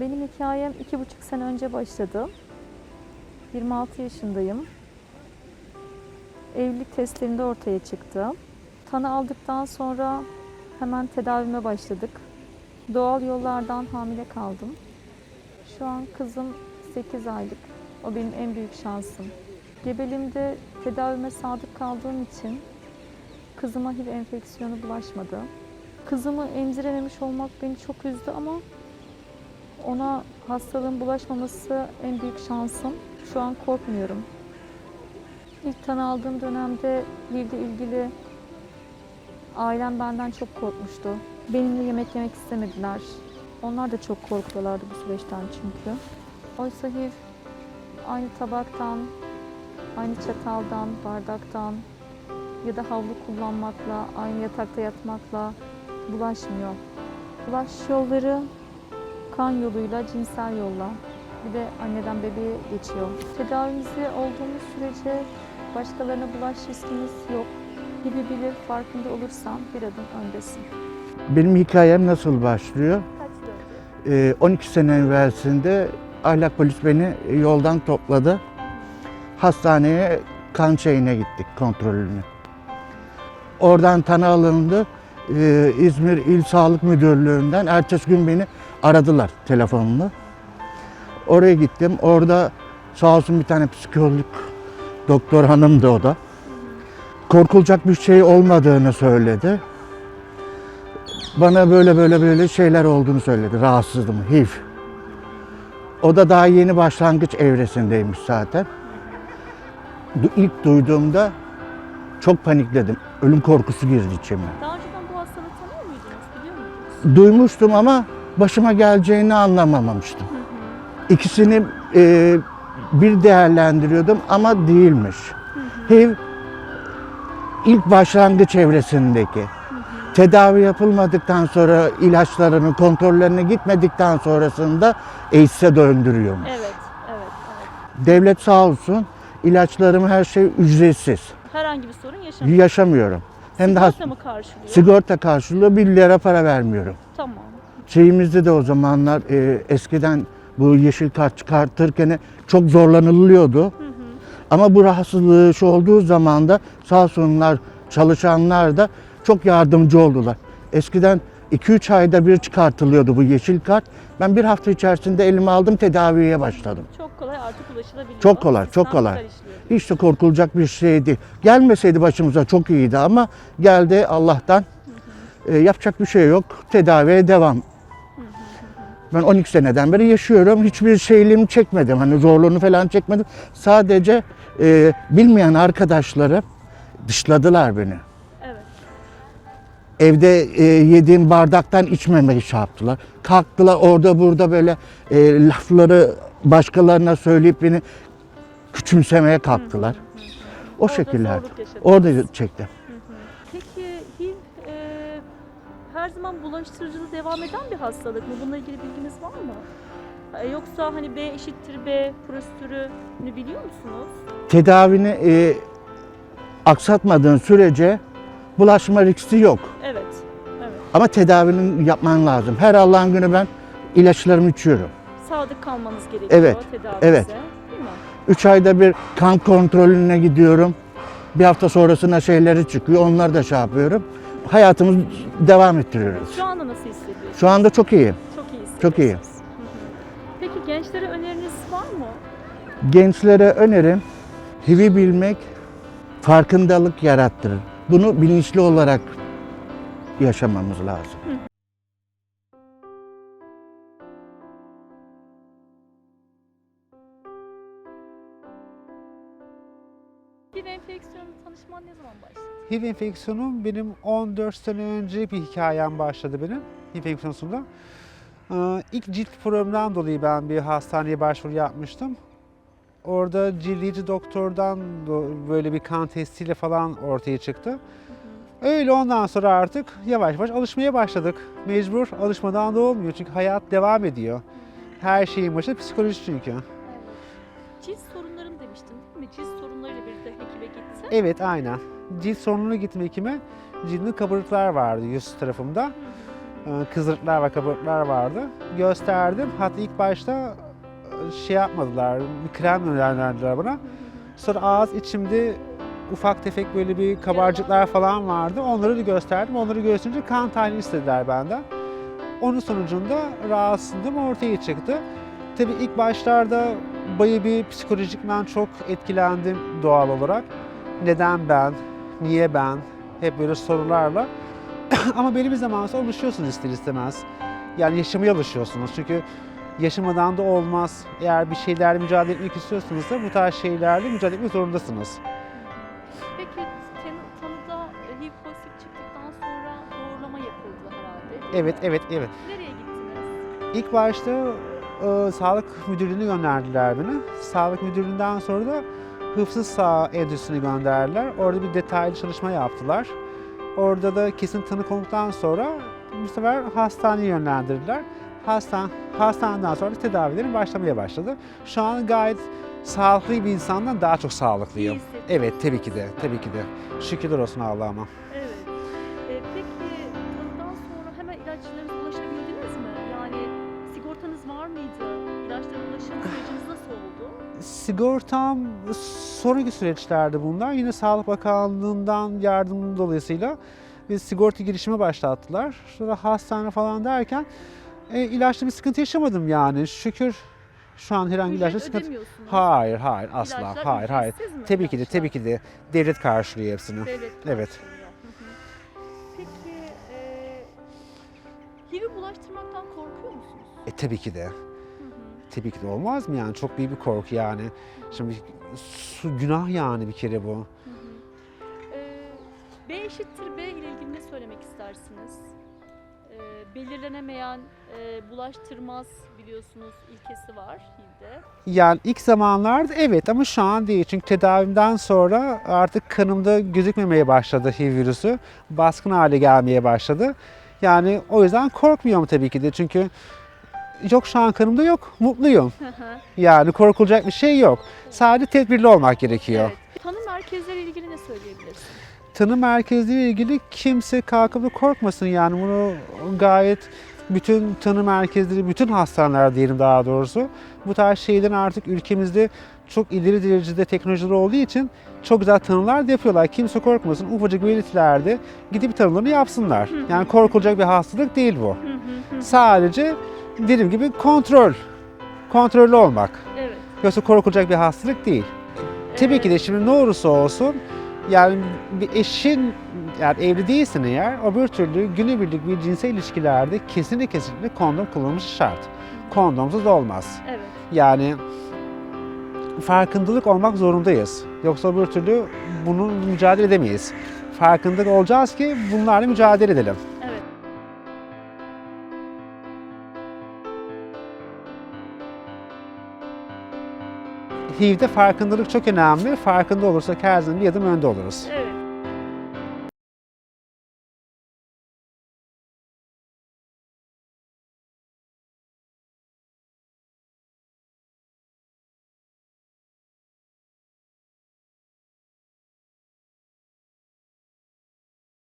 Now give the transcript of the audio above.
Benim hikayem iki buçuk sene önce başladı. 26 yaşındayım. Evlilik testlerinde ortaya çıktı. Tanı aldıktan sonra hemen tedavime başladık. Doğal yollardan hamile kaldım. Şu an kızım 8 aylık. O benim en büyük şansım. Gebeliğimde tedavime sadık kaldığım için kızıma HIV enfeksiyonu bulaşmadı. Kızımı emzirememiş olmak beni çok üzdü ama ona hastalığın bulaşmaması en büyük şansım. Şu an korkmuyorum. İlk tanı aldığım dönemde HIV ile ilgili ailem benden çok korkmuştu. Benimle yemek yemek istemediler. Onlar da çok korkuyorlardı bu süreçten çünkü. Oysa HIV aynı tabaktan, aynı çataldan, bardaktan ya da havlu kullanmakla, aynı yatakta yatmakla bulaşmıyor. Bulaş yolları kan yoluyla, cinsel yolla bir de anneden bebeğe geçiyor. Tedavimizi olduğumuz sürece başkalarına bulaş riskimiz yok. Gibi bilir, farkında olursan bir adım öndesin. Benim hikayem nasıl başlıyor? Kaç? Ee, 12 sene evvelsinde ahlak polis beni yoldan topladı. Hastaneye kan şeyine gittik kontrolünü. Oradan tanı alındı. Ee, İzmir İl Sağlık Müdürlüğü'nden ertesi gün beni aradılar telefonla. Oraya gittim. Orada sağ olsun bir tane psikolog doktor hanımdı o da. Korkulacak bir şey olmadığını söyledi. Bana böyle böyle böyle şeyler olduğunu söyledi. Rahatsızdım, HIV. O da daha yeni başlangıç evresindeymiş zaten. İlk duyduğumda çok panikledim. Ölüm korkusu girdi içime. Daha önceden bu hastalığı tanıyor muydunuz, biliyor muydunuz? Duymuştum ama başıma geleceğini anlamamıştım. İkisini e, bir değerlendiriyordum ama değilmiş. HIV ilk başlangıç evresindeki. Tedavi yapılmadıktan sonra ilaçlarını, kontrollerine gitmedikten sonrasında AIDS'e döndürüyormuş. Evet, evet, evet. Devlet sağ olsun ilaçlarım her şey ücretsiz. Herhangi bir sorun yaşamıyor. Yaşamıyorum. Hem de Sigorta mı karşılıyor? sigorta karşılığı 1 lira para vermiyorum. Tamam. Şeyimizde de o zamanlar e, eskiden bu yeşil kart çıkartırken çok zorlanılıyordu. Ama bu rahatsızlığı şu olduğu zaman da sağ olsunlar çalışanlar da çok yardımcı oldular. Eskiden 2-3 ayda bir çıkartılıyordu bu yeşil kart. Ben bir hafta içerisinde elime aldım tedaviye başladım. Çok kolay artık ulaşılabiliyor. Çok kolay, çok kolay. Hiç de korkulacak bir şeydi. Gelmeseydi başımıza çok iyiydi ama geldi Allah'tan. E, yapacak bir şey yok. Tedaviye devam. Ben 12 seneden beri yaşıyorum. Hiçbir şeyliğimi çekmedim. Hani zorluğunu falan çekmedim. Sadece e, bilmeyen arkadaşlarım dışladılar beni. Evet. Evde e, yediğim bardaktan içmemeyi şey yaptılar. Kalktılar orada burada böyle e, lafları başkalarına söyleyip beni küçümsemeye kalktılar. O Orada şekiller. Orada çektim. Peki HIV e, her zaman bulaştırıcılığı devam eden bir hastalık mı? Bununla ilgili bilginiz var mı? E, Yoksa hani B eşittir B prosedürünü biliyor musunuz? Tedavini e, aksatmadığın sürece bulaşma riski yok. Evet. Evet. Ama tedavinin yapman lazım. Her Allah'ın günü ben ilaçlarımı içiyorum. Sadık kalmanız gerekiyor Evet, tedavinize. evet. Değil mi? 3 ayda bir kan kontrolüne gidiyorum. Bir hafta sonrasına şeyleri çıkıyor. Onları da şey yapıyorum. Hayatımızı devam ettiriyoruz. Şu anda nasıl hissediyorsunuz? Şu anda çok iyiyim. Çok iyi hissediyorsunuz. Çok iyi. Hı hı. Peki gençlere öneriniz var mı? Gençlere önerim HIV'i bilmek farkındalık yarattırır. Bunu bilinçli olarak yaşamamız lazım. HIV enfeksiyonu tanışman ne zaman başladı? HIV enfeksiyonu benim 14 sene önce bir hikayem başladı benim HIV enfeksiyonunda. Ee, İlk cilt problemden dolayı ben bir hastaneye başvuru yapmıştım. Orada cildiyeci doktordan do- böyle bir kan testiyle falan ortaya çıktı. Öyle ondan sonra artık yavaş yavaş alışmaya başladık. Mecbur alışmadan da olmuyor çünkü hayat devam ediyor. Her şeyin başı psikoloji çünkü. Cilt sorunlarım demiştin değil mi? Cilt sorunlarıyla birlikte hekime gittin. Evet aynen. Cilt sorununa gitme hekime cildimde kabarıklar vardı yüz tarafımda. Ee, Kızırıklar ve kabarıklar vardı. Gösterdim. Hatta ilk başta e, şey yapmadılar, bir krem önerdiler bana. Sonra ağız içimde ufak tefek böyle bir kabarcıklar falan vardı. Onları da gösterdim. Onları gösterince kan tahlili istediler benden. Onun sonucunda rahatsızlığım ortaya çıktı. Tabii ilk başlarda bayağı bir psikolojikmen çok etkilendim doğal olarak. Neden ben? Niye ben? Hep böyle sorularla. Ama belli bir zaman sonra alışıyorsunuz ister istemez. Yani yaşamaya alışıyorsunuz. Çünkü yaşamadan da olmaz. Eğer bir şeylerle mücadele etmek istiyorsanız da bu tarz şeylerle mücadele etmek zorundasınız. Peki tanıda HIV pozitif çıktıktan sonra doğrulama yapıldı herhalde. Evet, evet, evet. Nereye gittiniz? İlk başta e, sağlık müdürlüğüne gönderdiler beni. Sağlık müdürlüğünden sonra da hıfzı sağ endüstrisine gönderdiler. Orada bir detaylı çalışma yaptılar. Orada da kesin tanı konulduktan sonra bu sefer hastaneye yönlendirdiler. Hastan, hastaneden sonra tedavilerim başlamaya başladı. Şu an gayet sağlıklı bir insandan daha çok sağlıklıyım. Evet, tabii ki de, tabii ki de. Şükürler olsun Allah'ıma. Evet. E, peki tanıdan sonra hemen ilaçlarınıza Sigortam sonraki süreçlerde bunlar. Yine Sağlık Bakanlığı'ndan yardım dolayısıyla bir sigorta girişimi başlattılar. Sonra hastane falan derken e, ilaçta bir sıkıntı yaşamadım yani. Şükür şu an herhangi Ücret ilaçta sıkıntı... Hayır, hayır asla. İlaçlar hayır, hayır. mi Tabii ki de, tabii ki de. Devlet karşılıyor hepsini. Devlet Evet. karşılıyor. Hı. Peki e, HIV'i bulaştırmaktan korkuyor musunuz? E tabii ki de. Tabii ki de olmaz mı yani? Çok büyük bir korku yani. Şimdi su, günah yani bir kere bu. Ee, B eşittir B ile ilgili ne söylemek istersiniz? Ee, belirlenemeyen e, bulaştırmaz biliyorsunuz ilkesi var HIV'de. Yani ilk zamanlarda evet ama şu an değil. Çünkü tedavimden sonra artık kanımda gözükmemeye başladı HIV virüsü. Baskın hale gelmeye başladı. Yani o yüzden korkmuyorum tabii ki de. Çünkü yok şu an kanımda yok. Mutluyum. Yani korkulacak bir şey yok. Sadece tedbirli olmak gerekiyor. evet. Tanı merkezleri ilgili ne söyleyebilirsin? Tanı merkezleriyle ilgili kimse kalkıp da korkmasın yani bunu gayet bütün tanı merkezleri, bütün hastaneler diyelim daha doğrusu bu tarz şeylerin artık ülkemizde çok ileri derecede teknolojiler olduğu için çok güzel tanılar da yapıyorlar. Kimse korkmasın. Ufacık belirtilerde gidip tanılarını yapsınlar. Yani korkulacak bir hastalık değil bu. Sadece dediğim gibi kontrol. Kontrollü olmak. Evet. Yoksa korkulacak bir hastalık değil. Tabii ki de şimdi ne olursa olsun yani bir eşin yani evli değilsin eğer öbür türlü günübirlik bir cinsel ilişkilerde kesinlikle kesinlikle kondom kullanılması şart. Kondomsuz olmaz. Evet. Yani farkındalık olmak zorundayız. Yoksa öbür türlü bunu mücadele edemeyiz. Farkındalık olacağız ki bunlarla mücadele edelim. HIV'de farkındalık çok önemli. Farkında olursak her zaman bir adım önde oluruz. Evet.